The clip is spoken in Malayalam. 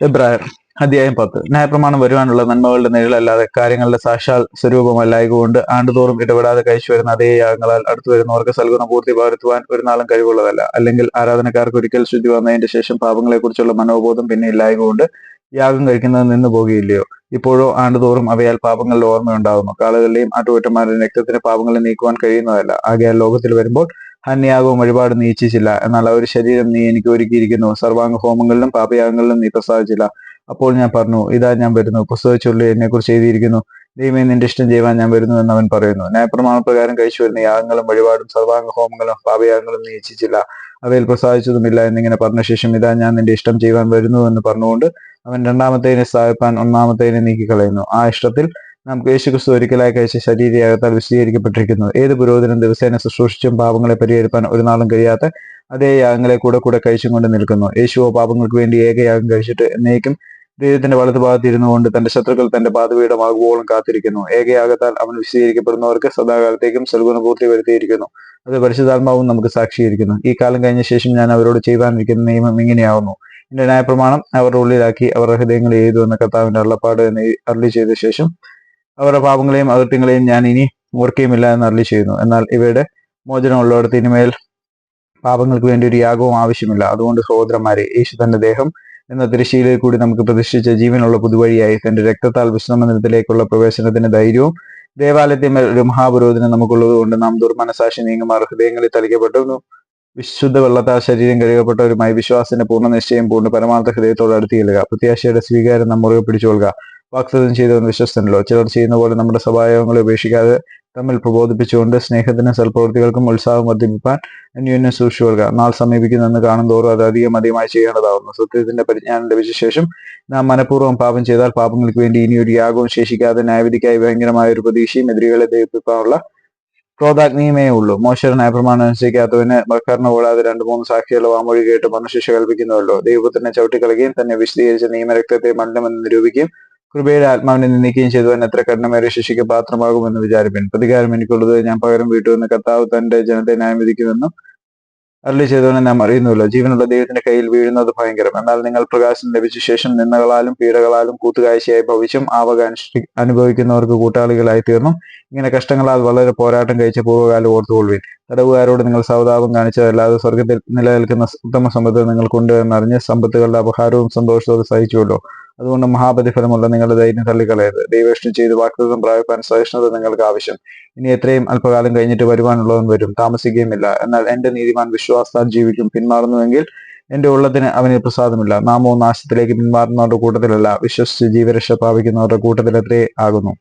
എബ്രായർ അധ്യായം പത്ത്. ന്യായപ്രമാണം വരുവാനുള്ള നന്മകളുടെ നിഴലല്ലാതെ കാര്യങ്ങളുടെ സാക്ഷാൽ സ്വരൂപമല്ലായകൊണ്ട് ആണ്ടുതോറും ഇടപെടാതെ കഴിച്ചു വരുന്ന അതേ യാഗങ്ങളാൽ അടുത്തു വരുന്നവർക്ക് സൽഗുണ പൂർത്തി പകർത്തുവാൻ ഒരു നാളും കഴിവുള്ളതല്ല. അല്ലെങ്കിൽ ആരാധനക്കാർക്ക് ഒരിക്കൽ ശുദ്ധി വന്നതിന്റെ ശേഷം പാപങ്ങളെക്കുറിച്ചുള്ള മനോബോധം പിന്നെ ഇല്ലായകൊണ്ട് യാഗം കഴിക്കുന്നത് നിന്ന് പോകുകയില്ലയോ? ഇപ്പോഴോ ആണ്ടുതോറും അവയാൽ പാപങ്ങളുടെ ഓർമ്മയുണ്ടാകുന്നു കാളുകളുടെയും ആട്ടുകൊറ്റന്മാരുടെയും രക്തത്തിന് പാപങ്ങളെ നീക്കുവാൻ കഴിയുന്നതല്ല. ആകയാൽ ലോകത്തിൽ വരുമ്പോൾ ഹന്യാഗവും വഴിപാട് നീ ഇച്ഛിച്ചില്ല എന്നാൽ ഒരു ശരീരം നീ എനിക്ക് ഒരുക്കിയിരിക്കുന്നു. സർവാംഗ ഹോമങ്ങളിലും പാപയാഗങ്ങളിലും നീ പ്രസാദിച്ചില്ല. അപ്പോൾ ഞാൻ പറഞ്ഞു ഇതാ ഞാൻ വരുന്നു. പുസ്തകച്ചുള്ളി എന്നെക്കുറിച്ച് എഴുതിയിരിക്കുന്നു. ദൈവമേ നിന്റെ ഇഷ്ടം ചെയ്യുവാൻ ഞാൻ വരുന്നു എന്ന് അവൻ പറയുന്നു. ന്യായപ്രമാണ പ്രകാരം കഴിച്ചു വരുന്ന യാഗങ്ങളും വഴിപാടും സർവാംഗ ഹോമങ്ങളും പാപയാഗങ്ങളും നീ ഇച്ഛിച്ചില്ല അവയിൽ പ്രസാദിച്ചതുമില്ല എന്നിങ്ങനെ പറഞ്ഞ ശേഷം ഇതാ ഞാൻ നിന്റെ ഇഷ്ടം ചെയ്യുവാൻ വരുന്നു എന്ന് പറഞ്ഞുകൊണ്ട് അവൻ രണ്ടാമത്തേനെ സ്ഥാപിപ്പാൻ ഒന്നാമത്തേനെ നീക്കിക്കളയുന്നു. ആ ഇഷ്ടത്തിൽ നമുക്ക് യേശുക്രിസ്തു ഒരിക്കലായി കഴിച്ച ശരീരയാകത്താൽ വിശദീകരിക്കപ്പെട്ടിരിക്കുന്നു. ഏത് പുരോഹിതനും ദിവസേന ശുശ്രൂഷിച്ചും പാപങ്ങളെ പരിഹരിപ്പാൻ ഒരു നാളും കഴിയാത്ത അതേ യാഗങ്ങളെ കൂടെ കൂടെ കഴിച്ചും കൊണ്ട് നിൽക്കുന്നു. യേശുവോ പാപങ്ങൾക്ക് വേണ്ടി ഏകയാഗം കഴിച്ചിട്ട് എന്നേക്കും ദൈവത്തിന്റെ വലത് ഭാഗത്തിരുന്നു കൊണ്ട് തന്റെ ശത്രുക്കൾ തന്റെ പാതപീഠമാകുവോളം കാത്തിരിക്കുന്നു. ഏകയാകത്താൽ അവൻ വിശദീകരിക്കപ്പെടുന്നവർക്ക് സദാകാലത്തേക്കും സൽഗുണപൂർത്തി വരുത്തിയിരിക്കുന്നു. അത് പരിശുദ്ധാത്മാവും നമുക്ക് സാക്ഷീകരിക്കുന്നു ഈ കാലം കഴിഞ്ഞ ശേഷം ഞാൻ അവരോട് ചെയ്യുവാനിരിക്കുന്ന നിയമം ഇങ്ങനെയാവുന്നു. എന്റെ ന്യായപ്രമാണം അവരുടെ ഉള്ളിലാക്കി അവരുടെ ഹൃദയങ്ങൾ എഴുതുമെന്ന കർത്താവിന്റെ അള്ളപ്പാട് എന്ന് അരളി ചെയ്ത ശേഷം അവരുടെ പാപങ്ങളെയും അകൃത്യങ്ങളെയും ഞാൻ ഇനി ഓർക്കുകയുമില്ല എന്ന് അറിയി ചെയ്യുന്നു. എന്നാൽ ഇവയുടെ മോചനമുള്ളിടത്ത് ഇനിമേൽ പാപങ്ങൾക്ക് വേണ്ടി ഒരു യാഗവും ആവശ്യമില്ല. അതുകൊണ്ട് സഹോദരന്മാരെ യേശു തന്റെ ദേഹം എന്ന തിരശ്ശീലയിൽ കൂടി നമുക്ക് പ്രതിഷ്ഠിച്ച ജീവനുള്ള പുതുവഴിയായി തന്റെ രക്തത്താൽ വിശ്രമനത്തിലേക്കുള്ള പ്രവേശനത്തിന് ധൈര്യവും ദേവാലയത്തെ ഒരു മഹാപുരോധനം നമുക്കുള്ളത് കൊണ്ട് നാം ദുർമനസാക്ഷി നീങ്ങുമാർ. ഹൃദയങ്ങളിൽ തളിക്കപ്പെട്ടു വിശുദ്ധ വെള്ളത്താൽ ശരീരം കഴുകപ്പെട്ടവരുമായി വിശ്വാസത്തിന്റെ പൂർണ നിശ്ചയം പൂർണ പരമാർത്ഥ ഹൃദയത്തോട് അടുത്ത് ചെല്ലുക. പ്രത്യാശയുടെ സ്വീകാരം നാം മുറുകെ പിടിച്ചുകൊള്ളുക. വാക്തത്വം ചെയ്തവൻ വിശ്വസ്തനല്ലോ. ചിലർ ചെയ്യുന്ന പോലെ നമ്മുടെ സ്വഭാവങ്ങളെ ഉപേക്ഷിക്കാതെ തമ്മിൽ പ്രബോധിപ്പിച്ചുകൊണ്ട് സ്നേഹത്തിനും സൽപ്രവൃത്തികൾക്കും ഉത്സാഹം വർദ്ധിപ്പിക്കാൻ അന്യോന്യം സൂക്ഷിച്ചുകൊള്ളുക. നാൾ സമീപിക്കുന്നെന്ന് കാണുന്തോറും അത് അധികം അധികമായി ചെയ്യേണ്ടതാവുന്നു. സത്യത്തിന്റെ പരിജ്ഞാനം ലഭിച്ച ശേഷം നാം മനഃപൂർവം പാപം ചെയ്താൽ പാപങ്ങൾക്ക് വേണ്ടി ഇനിയൊരു യാഗവും ശേഷിക്കാതെ ന്യായവിധിക്കായി ഭയങ്കരമായ ഒരു പ്രതീക്ഷയും എതിരികളെ ദയിപ്പിക്കാനുള്ള ക്രോധാഗ്നിയുമേ ഉള്ളൂ. മോശ ന്യായപ്രമാണം അനുസരിക്കാത്തവന് ബക്കറിന് കൂടാതെ രണ്ട് മൂന്ന് സാക്ഷികളുടെ വാമൊഴി കേട്ട് മനുഷ്യ കൽപ്പിക്കുന്നുവല്ലോ ദൈവത്തിനെ ചവിട്ടിക്കളയുകയും തന്നെ വിശദീകരിച്ച നിയമരക്തത്തെ മണ്ഡലമെന്ന് നിരൂപിക്കുകയും കൃപയുടെ ആത്മാവിനെ നിന്ദിക്കുകയും ചെയ്തവൻ എത്ര കഠിനമേറെ ശിക്ഷയ്ക്ക് പാത്രമാകുമെന്ന് വിചാരിപ്പിൻ. പ്രതികാരം എനിക്കുള്ളത് ഞാൻ പകരം വീട്ടുമെന്ന് കർത്താവ് തന്റെ ജനത്തെ ന്യായം വിധിക്കുമെന്നും അരളി ചെയ്തവനെ നാം അറിയുന്നുവല്ലോ. ജീവനുള്ള ദൈവത്തിന്റെ കയ്യിൽ വീഴുന്നത് ഭയങ്കരം. എന്നാൽ നിങ്ങൾ പ്രകാശം ലഭിച്ച ശേഷം നിന്നകളാലും പീഡകളാലും കൂത്തുകാഴ്ചയായി ഭവിച്ചും ആവക അനുഷ്ഠി അനുഭവിക്കുന്നവർക്ക് കൂട്ടാളികളായി തീർന്നു ഇങ്ങനെ കഷ്ടങ്ങളാൽ വളരെ പോരാട്ടം കഴിച്ച പൂർവകാലം ഓർത്തുകൊള്ളുവിൻ. തടവുകാരോട് നിങ്ങൾ സൗതാപം കാണിച്ചതല്ലാതെ സ്വർഗത്തിൽ നിലനിൽക്കുന്ന ഉത്തമ സമ്പത്ത് നിങ്ങൾക്കുണ്ട് എന്നറിഞ്ഞ് സമ്പത്തുകളുടെ അപഹാരവും സന്തോഷത്തോടെ സഹിച്ചുവല്ലോ. അതുകൊണ്ട് മഹാപ്രതിഫലമുള്ള നിങ്ങളുടെ ധൈര്യം തള്ളിക്കളയരുത്. ദൈവവിഷ്ണു ചെയ്ത് വാക്തത്വം പ്രാപിപ്പാൻ സഹിഷ്ണുത നിങ്ങൾക്ക് ആവശ്യം. ഇനി എത്രയും അല്പകാലം കഴിഞ്ഞിട്ട് വരുവാനുള്ളവൻ വരും. താമസിക്കുകയുമില്ല. എന്നാൽ എന്റെ നീതിമാൻ വിശ്വാസത്താൽ ജീവിക്കും. പിന്മാറുന്നുവെങ്കിൽ എന്റെ ഉള്ളതിന് അവന് പ്രസാദമില്ല. നാമോ നാശത്തിലേക്ക് പിന്മാറുന്നവരുടെ കൂട്ടത്തിലല്ല. വിശ്വസിച്ച് ജീവരക്ഷ പ്രാപിക്കുന്നവരുടെ കൂട്ടത്തിലെത്രേ ആകുന്നു?